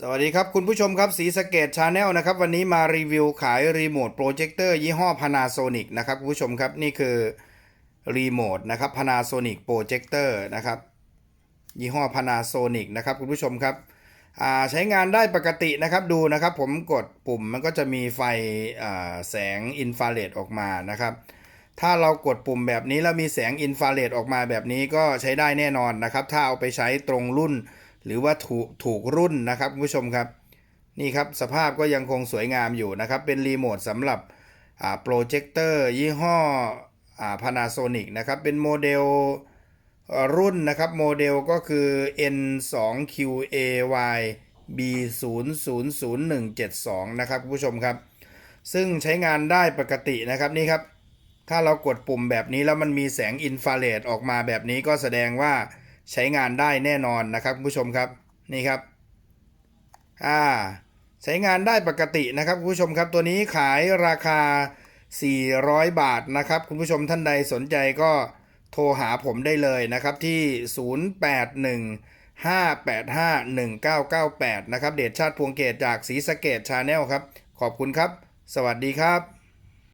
สวัสดีครับคุณผู้ชมครับสีสเกตชาแนลนะครับวันนี้มารีวิวขายรีโมทโปรเจคเตอร์ยี่ห้อ Panasonic นะครับคุณผู้ชมครับนี่คือรีโมทนะครับ Panasonic Projector นะครับยี่ห้อ Panasonic นะครับคุณผู้ชมครับใช้งานได้ปกตินะครับดูนะครับ ผมกดปุ่มมันก็จะมีไฟแสงอินฟราเรดออกมานะครับ ถ้าเรากดปุ่มแบบนี้แล้วมีแสงอินฟราเรดออกมาแบบนี้ก็ใช้ได้แน่นอนนะครับ ถ้าเอาไปใช้ตรงรุ่น หรือว่าถูกถูกรุ่นนะครับคุณผู้ชมครับ นี่ครับสภาพก็ยังคงสวยงามอยู่นะครับ เป็นรีโมทสำหรับโปรเจคเตอร์ยี่ห้ออ่า Panasonic นะครับ เป็นโมเดลรุ่นนะครับ โมเดลก็คือ N2QAY B000172 นะครับคุณผู้ชมครับ ซึ่งใช้งานได้ปกตินะครับนี่ครับ ถ้าเรากดปุ่มแบบนี้แล้วมันมีแสงอินฟราเรดออกมาแบบนี้ก็แสดงว่า ใช้งานได้แน่นอนนะครับคุณผู้ชมครับนี่ครับอ่าใช้งานได้ปกตินะครับคุณผู้ชมครับตัวนี้ขายราคา 400 บาทนะครับคุณผู้ชมท่านใดสนใจก็โทรหาผมได้เลยนะครับที่ 081 585 1998 นะครับเดชชาติพวงเกตจากศรีสะเกดชาแนลครับ ขอบคุณครับ สวัสดีครับ